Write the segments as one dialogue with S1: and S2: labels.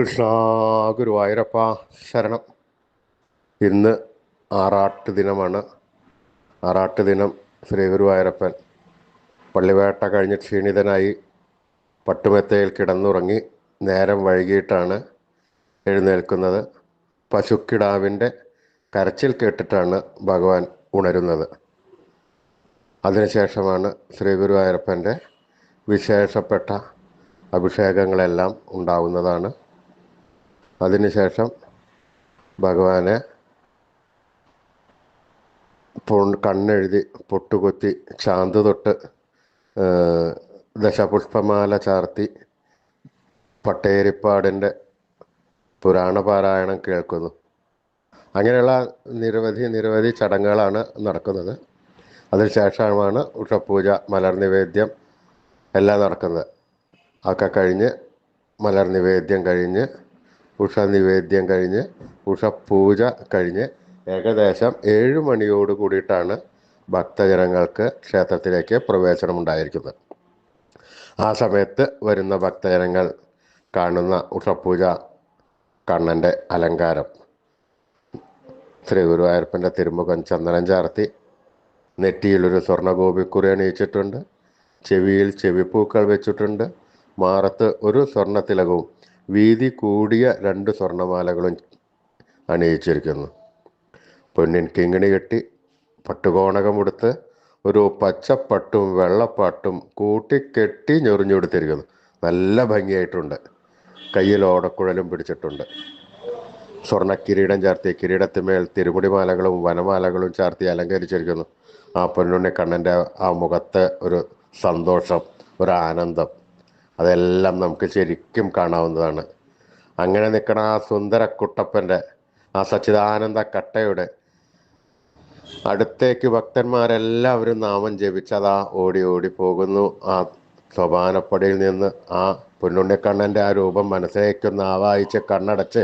S1: കൃഷ്ണ ഗുരുവായൂരപ്പ ശരണം. ഇന്ന് ആറാട്ട് ദിനമാണ്. ആറാട്ട് ദിനം ശ്രീ ഗുരുവായൂരപ്പൻ പള്ളിവേട്ട കഴിഞ്ഞ് ക്ഷീണിതനായി പട്ടുമെത്തയിൽ കിടന്നുറങ്ങി നേരം വൈകിട്ടാണ് എഴുന്നേൽക്കുന്നത്. പശുക്കിടാവിന്റെ കരച്ചിൽ കേട്ടിട്ടാണ് ഭഗവാൻ ഉണരുന്നത്. അതിനുശേഷമാണ് ശ്രീ ഗുരുവായൂരപ്പന്റെ വിശേഷപ്പെട്ട അഭിഷേകങ്ങളെല്ലാം ഉണ്ടാവുന്നതാണ്. അതിനുശേഷം ഭഗവാനെ കണ്ണെഴുതി പൊട്ടുകുത്തി ചാന്ത് തൊട്ട് ദശപുഷ്പമാല ചാർത്തി പട്ടേരിപ്പാടിന്റെ പുരാണപാരായണം കേൾക്കുന്നു. അങ്ങനെയുള്ള നിരവധി നിരവധി ചടങ്ങുകളാണ് നടക്കുന്നത്. അതിനുശേഷമാണ് ഉഷപൂജ മലർ നിവേദ്യം എല്ലാം നടക്കുന്നത്. ഒക്കെ കഴിഞ്ഞ് മലർ നിവേദ്യം കഴിഞ്ഞ് ഉഷ നിവേദ്യം കഴിഞ്ഞ് ഉഷപൂജ കഴിഞ്ഞ് ഏകദേശം ഏഴ് മണിയോട് കൂടിയിട്ടാണ് ഭക്തജനങ്ങൾക്ക് ക്ഷേത്രത്തിലേക്ക് പ്രവേശനം ഉണ്ടായിരിക്കുന്നത് ആ സമയത്ത് വരുന്ന ഭക്തജനങ്ങൾ കാണുന്ന ഉഷപൂജ കണ്ണന്റെ അലങ്കാരം. ശ്രീ ഗുരുവായൂരപ്പന്റെ തിരുമുഖം ചന്ദനം ചാർത്തി നെറ്റിയിലൊരു സ്വർണഗോപിക്കുറി അണിയിച്ചിട്ടുണ്ട് ചെവിയിൽ ചെവിപ്പൂക്കൾ വെച്ചിട്ടുണ്ട് മാറത്ത് ഒരു സ്വർണത്തിലകവും വീതി കൂടിയ രണ്ട് സ്വർണമാലകളും അണിയിച്ചിരിക്കുന്നു. പൊന്നിൻ കിങ്ങിണി കെട്ടി പട്ടുകോണകമെടുത്ത് ഒരു പച്ചപ്പട്ടും വെള്ളപ്പാട്ടും കൂട്ടിക്കെട്ടി ഞൊറിഞ്ഞെടുത്തിരിക്കുന്നു. നല്ല ഭംഗിയായിട്ടുണ്ട്. കയ്യിൽ ഓടക്കുഴലും പിടിച്ചിട്ടുണ്ട്. സ്വർണ കിരീടം ചാർത്തി കിരീടത്തിന്മേൽ തിരുമുടിമാലകളും വനമാലകളും ചാർത്തി അലങ്കരിച്ചിരിക്കുന്നു. ആ പൊന്നുണ്ണി കണ്ണന്റെ ആ മുഖത്തെ ഒരു സന്തോഷം ഒരു ആനന്ദം. അതെല്ലാം നമുക്ക് ശരിക്കും കാണാവുന്നതാണ്. അങ്ങനെ നിൽക്കണ ആ സുന്ദര കുട്ടപ്പന്റെ ആ സച്ചിദാനന്ദ കട്ടയുടെ അടുത്തേക്ക് ഭക്തന്മാരെല്ലാവരും നാമം ജപിച്ചതാ ഓടി ഓടി പോകുന്നു. ആ സോപാനപ്പടിയിൽ നിന്ന് ആ പൊന്നുണ്ണിക്കണ്ണന്റെ ആ രൂപം മനസ്സിലേക്കൊന്ന് ആവായിച്ച് കണ്ണടച്ച്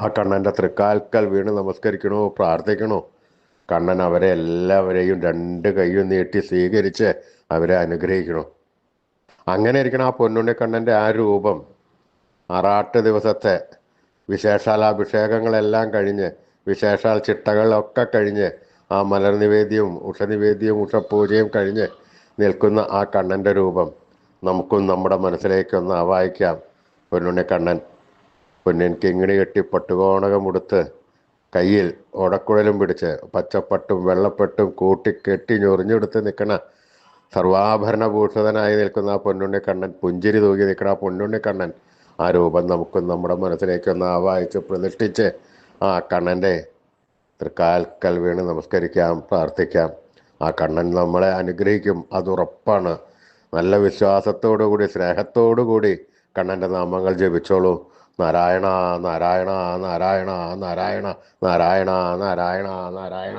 S1: ആ കണ്ണന്റെ തൃക്കാൽക്കൽ വീണ് നമസ്കരിക്കണോ പ്രാർത്ഥിക്കണോ? കണ്ണൻ അവരെ എല്ലാവരെയും രണ്ട് കൈയും നീട്ടി സ്വീകരിച്ച് അവരെ അനുഗ്രഹിക്കണോ? അങ്ങനെ ഇരിക്കണം ആ പൊന്നുണ്ണിക്കണ്ണന്റെ ആ രൂപം ആറാട്ട് ദിവസത്തെ വിശേഷാലാഭിഷേകങ്ങളെല്ലാം കഴിഞ്ഞ് വിശേഷാൽ ചിട്ടകളൊക്കെ കഴിഞ്ഞ് ആ മലർ നിവേദ്യവും ഉഷനിവേദ്യവും ഉഷപൂജയും കഴിഞ്ഞ് നിൽക്കുന്ന ആ കണ്ണന്റെ രൂപം നമുക്കും നമ്മുടെ മനസ്സിലേക്കൊന്ന് ആവാഹിക്കാം. പൊന്നുണ്ണിക്കണ്ണൻ പൊന്നിൻ കിങ്ങിണി കെട്ടി പട്ടുകോണകമുടുത്ത് കയ്യിൽ ഓടക്കുഴലും പിടിച്ച് പച്ചപ്പട്ടും വെള്ളപ്പെട്ടും കൂട്ടിക്കെട്ടി ഞൊറിഞ്ഞെടുത്ത് നിൽക്കണ സർവാഭരണഭൂഷിതനായി നിൽക്കുന്ന ആ പൊന്നുണ്ണി കണ്ണൻ പുഞ്ചിരി തൂകി നിൽക്കുന്ന ആ പൊന്നുണ്ണി കണ്ണൻ ആ രൂപം നമുക്ക് നമ്മുടെ മനസ്സിലേക്കൊന്ന് ആവാഹിച്ച് പ്രതിഷ്ഠിച്ച് ആ കണ്ണന്റെ തൃക്കാൽക്കൽ വീണ് നമസ്കരിക്കാം പ്രാർത്ഥിക്കാം. ആ കണ്ണൻ നമ്മളെ അനുഗ്രഹിക്കും അതുറപ്പാണ് നല്ല വിശ്വാസത്തോടുകൂടി സ്നേഹത്തോടുകൂടി കണ്ണന്റെ നാമങ്ങൾ ജപിച്ചോളൂ. നാരായണ നാരായണ നാരായണ നാരായണ നാരായണ നാരായണ നാരായണ.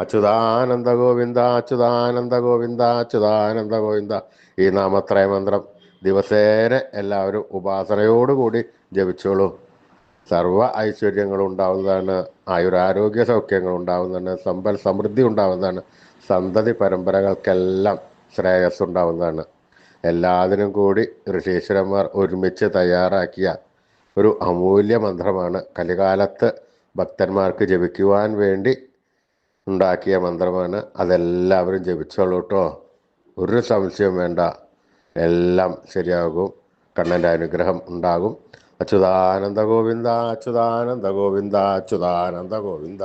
S1: അച്യുതാനന്ദ ഗോവിന്ദ അച്യുതാനന്ദ ഗോവിന്ദ അച്യുതാനന്ദ ഗോവിന്ദ ഈ നാമത്രയ മന്ത്രം ദിവസേന എല്ലാവരും ഉപാസനയോടുകൂടി ജപിച്ചോളൂ. സർവ ഐശ്വര്യങ്ങളും ഉണ്ടാവുന്നതാണ് ആയുരാരോഗ്യ സൗഖ്യങ്ങൾ ഉണ്ടാവുന്നതാണ് സമ്പൽ സമൃദ്ധി ഉണ്ടാവുന്നതാണ് സന്തതി പരമ്പരകൾക്കെല്ലാം ശ്രേയസ് ഉണ്ടാവുന്നതാണ് എല്ലാത്തിനും കൂടി ഋഷീശ്വരന്മാർ ഒരുമിച്ച് തയ്യാറാക്കിയ ഒരു അമൂല്യ മന്ത്രമാണ് കലികാലത്ത് ഭക്തന്മാർക്ക് ജപിക്കുവാൻ വേണ്ടി ഉണ്ടാക്കിയ മന്ത്രമാണ് അതെല്ലാവരും ജപിച്ചോളൂ കേട്ടോ. ഒരു സംശയം വേണ്ട. എല്ലാം ശരിയാകും. കണ്ണന്റെ അനുഗ്രഹം ഉണ്ടാകും. അച്യുതാനന്ദ ഗോവിന്ദ അച്യുതാനന്ദ ഗോവിന്ദ അച്യുതാനന്ദ ഗോവിന്ദ.